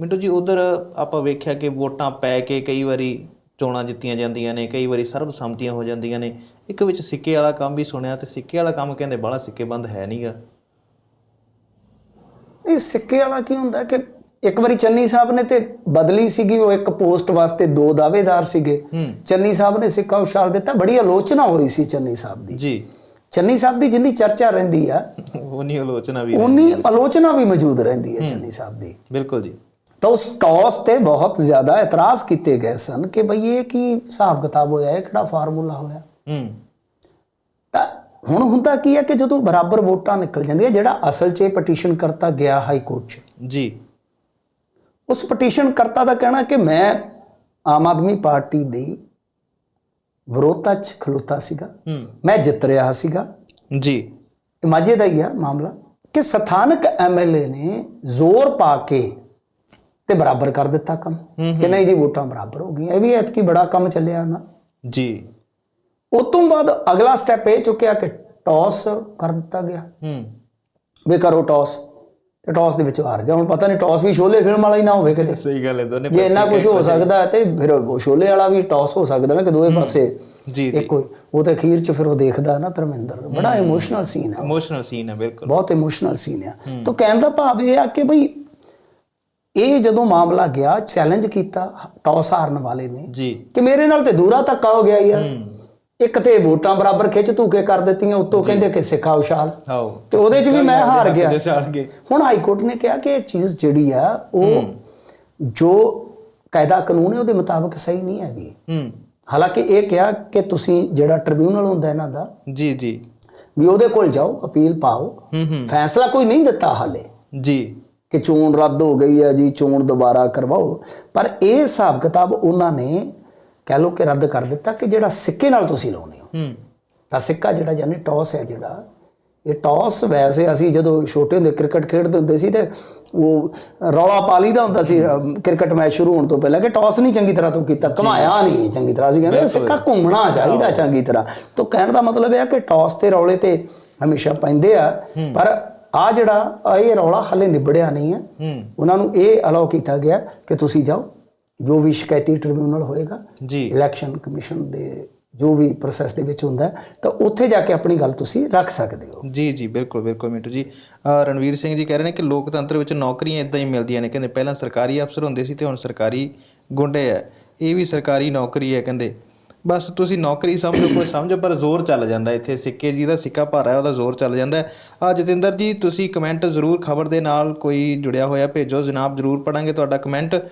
ਮਿੰਟੂ ਜੀ ਉਧਰ ਆਪਾਂ ਵੇਖਿਆ ਕਿ ਵੋਟਾਂ ਪੈ ਕੇ ਕਈ ਵਾਰੀ ਚੋਣਾਂ ਜਿੱਤੀਆਂ ਜਾਂਦੀਆਂ ਨੇ ਕਈ ਵਾਰੀ ਸਰਬਸੰਮਤੀਆਂ ਹੋ ਜਾਂਦੀਆਂ ਨੇ। ਇੱਕ ਵਿੱਚ ਸਿੱਕੇ ਵਾਲਾ ਕੰਮ ਵੀ ਸੁਣਿਆ ਤੇ ਸਿੱਕੇ ਵਾਲਾ ਕੰਮ ਕਹਿੰਦੇ ਬੜਾ ਸਿੱਕੇ ਬੰਦ ਹੈ ਨਹੀਂਗਾ ਇਹ ਸਿੱਕੇ ਵਾਲਾ ਕੀ ਹੁੰਦਾ ਕਿ ਇੱਕ ਵਾਰੀ ਚੰਨੀ ਸਾਹਿਬ ਨੇ ਤੇ ਬਦਲੀ ਸੀਗੀ ਉਹ ਇੱਕ ਪੋਸਟ ਵਾਸਤੇ ਦੋ ਦਾਅਵੇਦਾਰ ਸੀਗੇ। ਚੰਨੀ ਸਾਹਿਬ ਨੇ ਸਿੱਕਾ ਉਛਾਲ ਦਿੱਤਾ ਬੜੀ ਆਲੋਚਨਾ ਹੋਈ ਸੀ ਚੰਨੀ ਸਾਹਿਬ ਦੀ। ਜੀ। ਚੰਨੀ ਸਾਹਿਬ ਦੀ ਜਿੰਨੀ ਚਰਚਾ ਰਹਿੰਦੀ ਆ ਉਹ ਨਹੀਂ ਆਲੋਚਨਾ ਵੀ ਉਨੀ ਆਲੋਚਨਾ ਵੀ ਮੌਜੂਦ ਰਹਿੰਦੀ ਹੈ। ਚੰਨੀ ਸਾਹਿਬ ਦੀ। ਬਿਲਕੁਲ ਜੀ। ਤਾਂ ਉਸ ਟੌਸ ਤੇ ਬਹੁਤ ਜ਼ਿਆਦਾ ਇਤਰਾਜ਼ ਕੀਤੇ ਗਏ ਸਨ ਕਿ ਭਈ ਇਹ ਕੀ ਹਿਸਾਬ ਕਿਤਾਬ ਹੋਇਆ ਇਹ ਕਿਹੜਾ ਫਾਰਮੂਲਾ ਹੋਇਆ? ਹੂੰ। ਤਾਂ ਹੁਣ ਹੁੰਦਾ ਕੀ ਹੈ ਕਿ ਜਦੋਂ ਬਰਾਬਰ ਵੋਟਾਂ ਨਿਕਲ ਜਾਂਦੀਆਂ ਜਿਹੜਾ ਅਸਲ 'ਚ ਪਟੀਸ਼ਨ ਕਰਤਾ ਗਿਆ ਹਾਈ ਕੋਰਟ 'ਚ। ਜੀ। ਉਸ ਪਟੀਸ਼ਨ ਕਰਤਾ ਦਾ ਕਹਿਣਾ ਕਿ ਮੈਂ ਆਮ ਆਦਮੀ ਪਾਰਟੀ ਦੀ ਵਿਰੋਧਤਾ 'ਚ ਖਲੋਤਾ ਸੀਗਾ। ਹੂੰ। ਮੈਂ ਜਿੱਤ ਰਿਹਾ ਸੀਗਾ। ਜੀ। ਮਾਝੇ ਦਾ ਹੀ ਆ ਮਾਮਲਾ ਕਿ ਸਥਾਨਕ ਐਮਐਲਏ ਨੇ ਜ਼ੋਰ ਪਾ ਕੇ ਤੇ ਬਰਾਬਰ ਕਰ ਦਿੱਤਾ ਕੰਮ। ਕਿ ਨਹੀਂ ਜੀ ਵੋਟਾਂ ਬਰਾਬਰ ਹੋ ਗਈਆਂ। ਇਹ ਵੀ ਐਤਕੀ ਬੜਾ ਕੰਮ ਚੱਲਿਆ ਨਾ। ਜੀ। ਉਸ ਤੋਂ ਬਾਅਦ ਅਗਲਾ ਸਟੈਪ ਇਹ ਚੁੱਕਿਆ ਕਿ ਟੌਸ ਕਰ ਦਿੱਤਾ ਗਿਆ। ਹੂੰ। ਵੀ ਕਰੋ ਟੌਸ ਤੇ ਟੌਸ ਦੇ ਵਿੱਚ ਹਾਰ ਗਿਆ। ਹੁਣ ਪਤਾ ਨਹੀਂ ਟੌਸ ਵੀ ਸ਼ੋਲੇ ਫਿਲਮ ਵਾਲਾ ਹੀ ਨਾ ਹੋਵੇ ਕਿਤੇ। ਸਹੀ ਗੱਲ ਹੈ ਦੋਨੇ ਜੇ ਇੰਨਾ ਕੁਝ ਹੋ ਸਕਦਾ ਹੈ ਤੇ ਫਿਰ ਉਹ ਸ਼ੋਲੇ ਵਾਲਾ ਵੀ ਟੌਸ ਹੋ ਸਕਦਾ ਨਾ ਕਿ ਦੋਵੇਂ ਪਾਸੇ ਜੀ ਜੀ। ਇੱਕੋ ਹੀ ਉਹ ਤੇ ਅਖੀਰ ਚ ਫਿਰ ਉਹ ਦੇਖਦਾ ਨਾ ਧਰਮਿੰਦਰ। ਬੜਾ ਇਮੋਸ਼ਨਲ ਸੀਨ ਹੈ ਇਮੋਸ਼ਨਲ ਸੀਨ ਹੈ ਬਿਲਕੁਲ। ਬਹੁਤ ਇਮੋਸ਼ਨਲ ਸੀਨ ਆ। ਤਾਂ ਕਹਿਣ ਦਾ ਭਾਵ ਇਹ ਆ ਕਿ ਭਈ ਇਹ ਜਦੋਂ ਮਾਮਲਾ ਗਿਆ ਚੈਲੰਜ ਕੀਤਾ ਟੌਸ ਹਾਰਨ ਵਾਲੇ ਨੇ ਜੀ। ਕਿ ਮੇਰੇ ਨਾਲ ਤੇ ਦੂਰਾ ਧੱਕਾ ਹੋ ਗਿਆ ਯਾਰ। ਇੱਕ ਤੇ ਵੋਟਾਂ ਬਰਾਬਰ ਖਿੱਚ ਧੂਕੇ ਕਰ ਦਿੱਤੀਆਂ ਉੱਤੋਂ ਕਹਿੰਦੇ ਕਿ ਸਿੱਖਾ ਆਓ। ਤੇ ਉਹਦੇ 'ਚ ਵੀ ਮੈਂ ਹਾਰ ਗਿਆ। ਹੁਣ ਹਾਈ ਕੋਰਟ ਨੇ ਕਿਹਾ ਕਿ ਇਹ ਚੀਜ਼ ਜਿਹੜੀ ਆ ਉਹ ਜੋ ਕਾਇਦਾ ਕਾਨੂੰਨ ਹੈ ਉਹਦੇ ਮੁਤਾਬਕ ਸਹੀ ਨਹੀਂ ਹੈਗੀ। ਹੂੰ। ਹਾਲਾਂਕਿ ਇਹ ਕਿਹਾ ਕਿ ਤੁਸੀਂ ਜਿਹੜਾ ਟ੍ਰਿਬਿਊਨਲ ਹੁੰਦਾ ਇਹਨਾਂ ਦਾ ਜੀ ਜੀ। ਵੀ ਉਹਦੇ ਕੋਲ ਜਾਓ ਅਪੀਲ ਪਾਓ। ਫੈਸਲਾ ਕੋਈ ਨਹੀਂ ਦਿੱਤਾ ਹਾਲੇ। ਜੀ। ਕਿ ਚੋਣ ਰੱਦ ਹੋ ਗਈ ਹੈ ਜੀ ਚੋਣ ਦੁਬਾਰਾ ਕਰਵਾਓ। ਪਰ ਇਹ ਹਿਸਾਬ ਕਿਤਾਬ ਉਹਨਾਂ ਨੇ ਕਹਿ ਲਓ ਕਿ ਰੱਦ ਕਰ ਦਿੱਤਾ ਕਿ ਜਿਹੜਾ ਸਿੱਕੇ ਨਾਲ ਤੁਸੀਂ ਲਾਉਨੇ ਹੋ। ਹੂੰ। ਤਾਂ ਸਿੱਕਾ ਜਿਹੜਾ ਜਾਨੀ ਟੌਸ ਹੈ ਜਿਹੜਾ ਇਹ ਟੌਸ ਵੈਸੇ ਅਸੀਂ ਜਦੋਂ ਛੋਟੇ ਹੁੰਦੇ ਕ੍ਰਿਕਟ ਖੇਡਦੇ ਹੁੰਦੇ ਸੀ ਤੇ ਉਹ ਰੌਲਾ ਪਾਲੀ ਦਾ ਹੁੰਦਾ ਸੀ ਕ੍ਰਿਕਟ ਮੈਚ ਸ਼ੁਰੂ ਹੋਣ ਤੋਂ ਪਹਿਲਾਂ ਕਿ ਟੌਸ ਨਹੀਂ ਚੰਗੀ ਤਰ੍ਹਾਂ ਤੋਂ ਕੀਤਾ ਘਮਾਇਆ ਨਹੀਂ ਚੰਗੀ ਤਰ੍ਹਾਂ ਸੀ। ਕਹਿੰਦੇ ਸਿੱਕਾ ਘੁੰਮਣਾ ਚਾਹੀਦਾ ਚੰਗੀ ਤਰ੍ਹਾਂ। ਤੋਂ ਕਹਿਣ ਦਾ ਮਤਲਬ ਇਹ ਹੈ ਕਿ ਟੌਸ ਤੇ ਰੌਲੇ ਤੇ ਹਮੇਸ਼ਾ ਪੈਂਦੇ ਆ ਪਰ ਆ ਜਿਹੜਾ ਇਹ ਰੌਲਾ ਹਲੇ ਨਿਬੜਿਆ ਨਹੀਂ ਹੈ। ਉਹਨਾਂ ਨੂੰ ਇਹ ਅਲਾਉ ਕੀਤਾ ਗਿਆ ਕਿ ਤੁਸੀਂ ਜਾਓ। ਜੋ ਵੀ ਸ਼ਿਕਾਇਤੀ ਟ੍ਰਿਬਿਊਨਲ ਹੋਏਗਾ ਜੀ। ਇਲੈਕਸ਼ਨ ਕਮਿਸ਼ਨ ਦੇ ਜੋ ਵੀ ਪ੍ਰੋਸੈਸ ਦੇ ਵਿੱਚ ਹੁੰਦਾ ਤਾਂ ਉੱਥੇ ਜਾ ਕੇ ਆਪਣੀ ਗੱਲ ਤੁਸੀਂ ਰੱਖ ਸਕਦੇ ਹੋ। ਜੀ ਜੀ ਬਿਲਕੁਲ ਬਿਲਕੁਲ ਮਿੰਟੂ ਜੀ। ਰਣਵੀਰ ਸਿੰਘ ਜੀ ਕਹਿ ਰਹੇ ਨੇ ਕਿ ਲੋਕਤੰਤਰ ਵਿੱਚ ਨੌਕਰੀਆਂ ਇਦਾਂ ਹੀ ਮਿਲਦੀਆਂ ਨੇ। ਕਹਿੰਦੇ ਪਹਿਲਾਂ ਸਰਕਾਰੀ ਅਫਸਰ ਹੁੰਦੇ ਸੀ ਤੇ ਹੁਣ ਸਰਕਾਰੀ ਗੁੰਡੇ ਆ। ਇਹ ਵੀ ਸਰਕਾਰੀ ਨੌਕਰੀ ਹੈ ਕਹਿੰਦੇ। ਬਸ ਤੁਸੀਂ ਨੌਕਰੀ ਸਮਝੋ, ਕੋਈ ਸਮਝੋ, ਪਰ ਜ਼ੋਰ ਚੱਲ ਜਾਂਦਾ ਇੱਥੇ। ਸਿੱਕੇ ਜੀ ਦਾ ਸਿੱਕਾ ਭਾਰਾ ਹੈ, ਉਹਦਾ ਜ਼ੋਰ ਚੱਲ ਜਾਂਦਾ ਆ ਜਤਿੰਦਰ ਜੀ, ਤੁਸੀਂ ਕਮੈਂਟ ਜ਼ਰੂਰ ਖਬਰ ਦੇ ਨਾਲ ਕੋਈ ਜੁੜਿਆ ਹੋਇਆ ਭੇਜੋ। ਜਨਾਬ ਜ਼ਰੂਰ ਪੜਾਂਗੇ ਤੁਹਾਡਾ ਕਮੈਂਟ